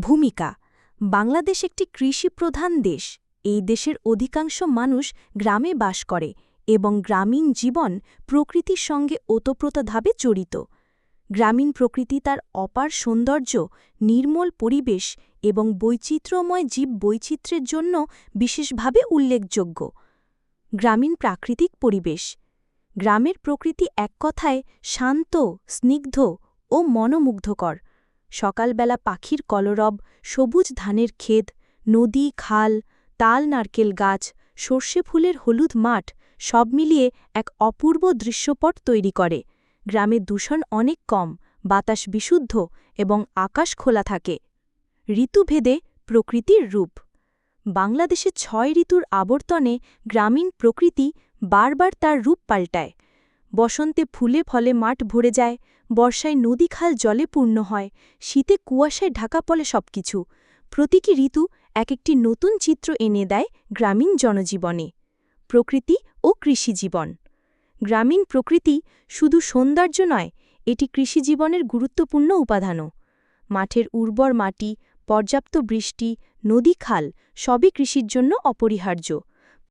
ভূমিকা। বাংলাদেশ একটি কৃষিপ্রধান দেশ। এই দেশের অধিকাংশ মানুষ গ্রামে বাস করে এবং গ্রামীণ জীবন প্রকৃতির সঙ্গে ওতপ্রোতভাবে জড়িত। গ্রামীণ প্রকৃতি তার অপার সৌন্দর্য, নির্মল পরিবেশ এবং বৈচিত্র্যময় জীব বৈচিত্র্যের জন্য বিশেষভাবে উল্লেখযোগ্য। গ্রামীণ প্রাকৃতিক পরিবেশ। গ্রামের প্রকৃতি এক কথায় শান্ত, স্নিগ্ধ ও মনোমুগ্ধকর। সকালবেলা পাখির কলরব, সবুজ ধানের ক্ষেত, নদী, খাল, তাল, নারকেল গাছ, সর্ষে ফুলের হলুদ মাঠ, সব মিলিয়ে এক অপূর্ব দৃশ্যপট তৈরি করে। গ্রামে দূষণ অনেক কম, বাতাস বিশুদ্ধ এবং আকাশ খোলা থাকে। ঋতুভেদে প্রকৃতির রূপ। বাংলাদেশে ছয় ঋতুর আবর্তনে গ্রামীণ প্রকৃতি বারবার তার রূপ পাল্টায়। বসন্তে ফুলে ফলে মাঠ ভরে যায়, বর্ষায় নদী খাল জলে পূর্ণ হয়, শীতে কুয়াশায় ঢাকা পড়ে সবকিছু। প্রতীকী ঋতু এক একটি নতুন চিত্র এনে দেয় গ্রামীণ জনজীবনে, প্রকৃতি ও কৃষিজীবন গ্রামীণ প্রকৃতি শুধু সৌন্দর্য নয়, এটি কৃষিজীবনের গুরুত্বপূর্ণ উপাদানও। মাঠের উর্বর মাটি, পর্যাপ্ত বৃষ্টি, নদী খাল সবই কৃষির জন্য অপরিহার্য।